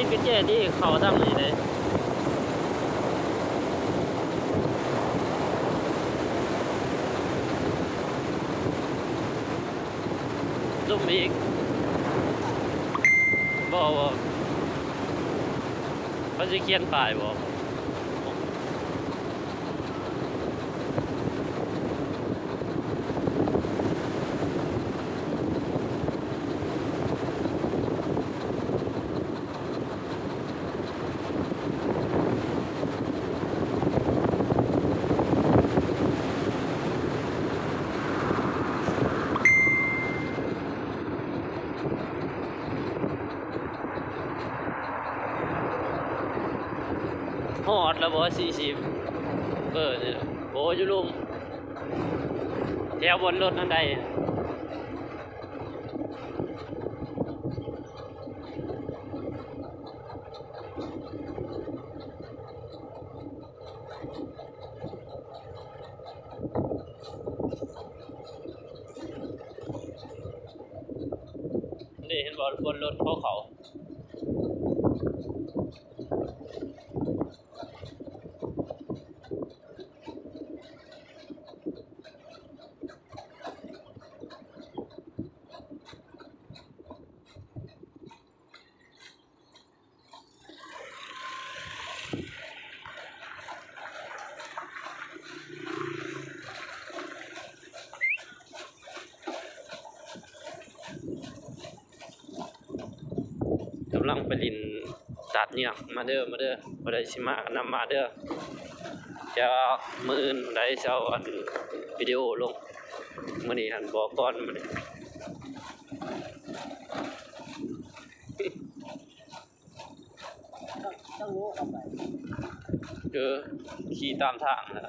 ปิดกระเจที่เขาทำนี่เลยซุ่มอีกบอกว่าเขาจะเขียนป้ายบอก ฮอดแล้วบ่สี่สิบเออนี่โอ้ยลุมแถวบนรถนั่นใดนี่เห็นบ่บนรถเขาเขาำลังไปลินตัดเนี่ยมาเด้อมาเด้อบ่ได้สิมากนำมาเด้อจะมื้ออื่นได้เช้าอันวิดีโอลงมื้อนี้หันบอกก่อนมื้อนี้ต้องรู้เข้าไปเออขี่ตามทางนะ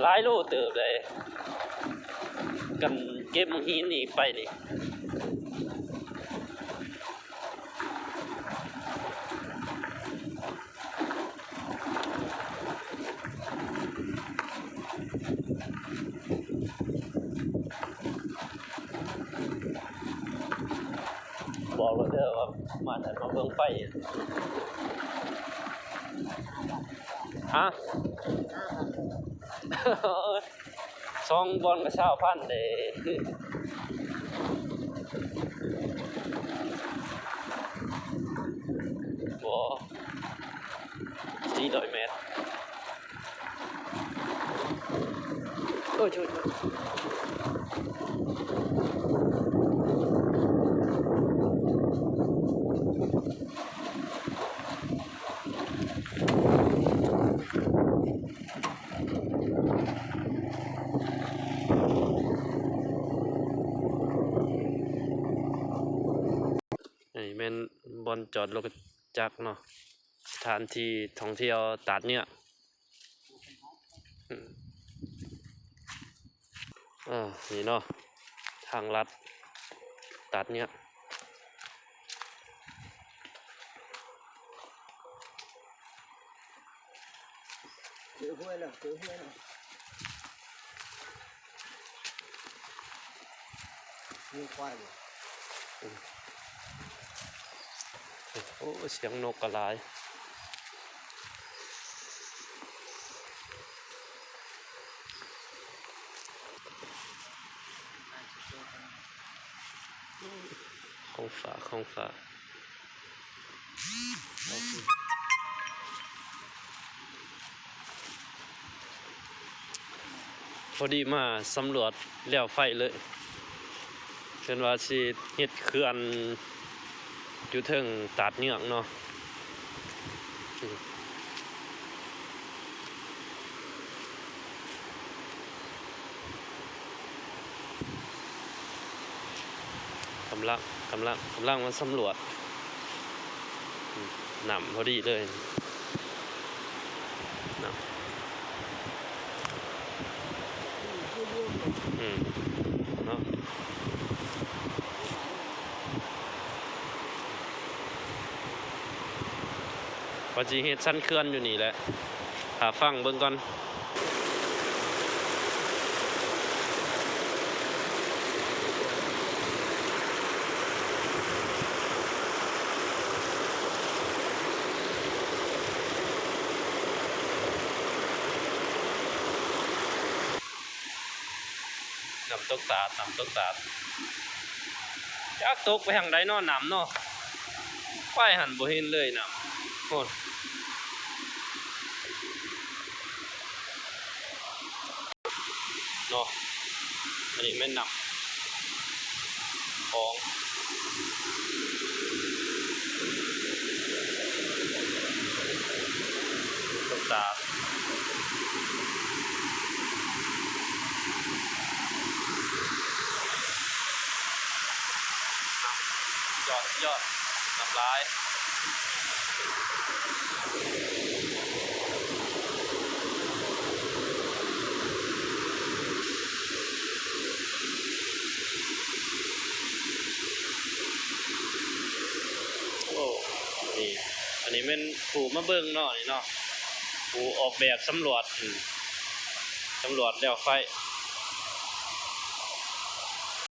หลายโลเติบเลยกันเก็บหินนี่ไปนี่ บอกเราเด้อว่ามาแต่มาเบิ่งไฟฮะซองบอลกับชาพันเลยบอสี่ร้อยเมตรโอ้ยช่วย ช่วยนี่เป็นบอลจอดรถจักรเนาะสถานที่ท่องเที่ยวตัดเนี่ยอืมอ่านี่เนาะทางลัดตัดเนี่ยถือห้วยเลยถือห้วยเลยมีควายอยู่โอ้เสียงนกกระลายของฝากของฝากพอดีมาสำรวจแล้วไฟเลยเช่นว่าสิเฮ็ดเขื่อน อยู่เทิงตาดเหงือเนาะกำลังกำลังกำลังมาสำรวจหนำพอดีเลยนำอืม จีเฮ็ดสั้นเคลื่อนอยู่นี่แหละหาฟังเบิ่งก่อนน้ำตกตาดน้ำตกตาดจักตกไปทางใดนอนน้ำเนาะไปหันบ่เห็นเลยน้ำโคต เนาะอันนี้แม่นน้ำของตกตายอดยอดน้ำลายโอ้ นี่ อันนี้เป็นผู้มาเบิ้งเนาะนี่เนาะผู้ออกแบบสำรวจสำรวจแล้วไฟ